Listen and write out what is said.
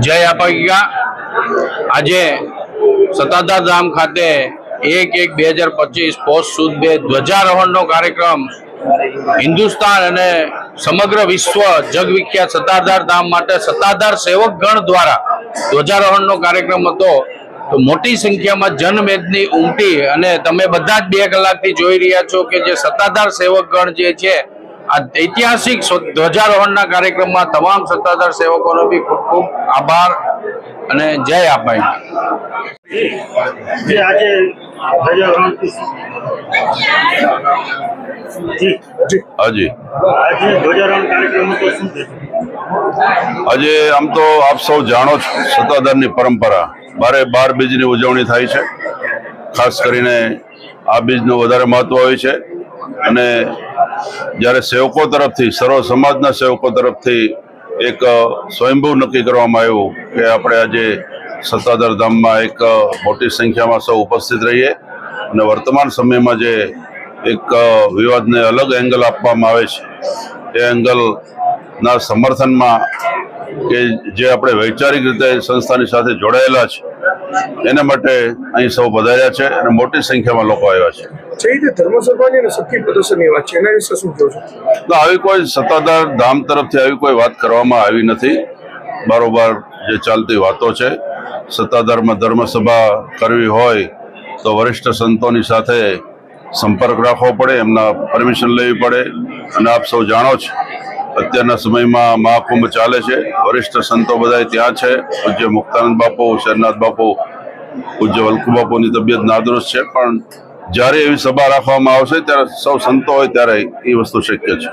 જય અપાગા આજે સતાધાર ધામ ખાતે એક એક બે હજાર પચીસ પોષ સુદ બે ધ્વજારોહણનો કાર્યક્રમ હિન્દુસ્તાન અને સમગ્ર વિશ્વ જગવિખ્યાત સતાધાર ધામ માટે સત્તાધાર સેવક ગણ દ્વારા ધ્વજારોહણનો કાર્યક્રમ હતો. તો મોટી સંખ્યામાં જનમેદની ઉમટી અને તમે બધા જ બે કલાકથી જોઈ રહ્યા છો કે જે સત્તાધાર સેવક ગણ જે છે આ ઐતિહાસિક સ્વ- ધ્વજારોહણના કાર્યક્રમમાં તમામ સત્તાધાર સેવકોનો બી ખૂબ ખૂબ આભાર અને જય આપાઈ હાજી આજે આમ તો આપ સૌ જાણો છો સત્તાધારની પરંપરા. બારે બાર બીજની ઉજવણી થાય છે. ખાસ કરીને આ બીજનું વધારે મહત્વ હોય છે. અને જ્યારે સેવકો તરફથી, સર્વ સમાજના સેવકો તરફથી એક સ્વયંભૂ નક્કી કરવામાં આવ્યું કે આપણે આજે સત્તાધાર ધામમાં એક મોટી સંખ્યામાં સૌ ઉપસ્થિત રહીએ અને વર્તમાન સમયમાં જે એક વિવાદને અલગ એંગલ આપવામાં આવે છે, એ એંગલના સમર્થનમાં કે જે આપણે વૈચારિક રીતે સંસ્થાની સાથે જોડાયેલા છે, એના માટે અહીં સૌ વધાર્યા છે અને મોટી સંખ્યામાં લોકો આવ્યા છે. સત્તાધાર ધામ તરફથી આવી કોઈ વાત કરવામાં આવી નથી. બારોબાર જે ચાલતી વાતો છે, સત્તાધારમાં ધર્મસભા કરવી હોય તો વરિષ્ઠ સંતોની સાથે સંપર્ક રાખવો પડે, એમના પરમિશન લેવી પડે. અને આપ સૌ જાણો છો, અત્યારના સમયમાં મહાકુંભ ચાલે છે. વરિષ્ઠ સંતો બધા ત્યાં છે. પૂજ્ય મુક્તાનંદ બાપુ, શરનાથ બાપુ, પૂજ્ય વલ્કુ બાપુની તબિયત નાદુરસ્ત છે. પણ જ્યારે એવી સભા રાખવામાં આવશે ત્યારે સૌ સંતો હોય ત્યારે એ વસ્તુ શક્ય છે.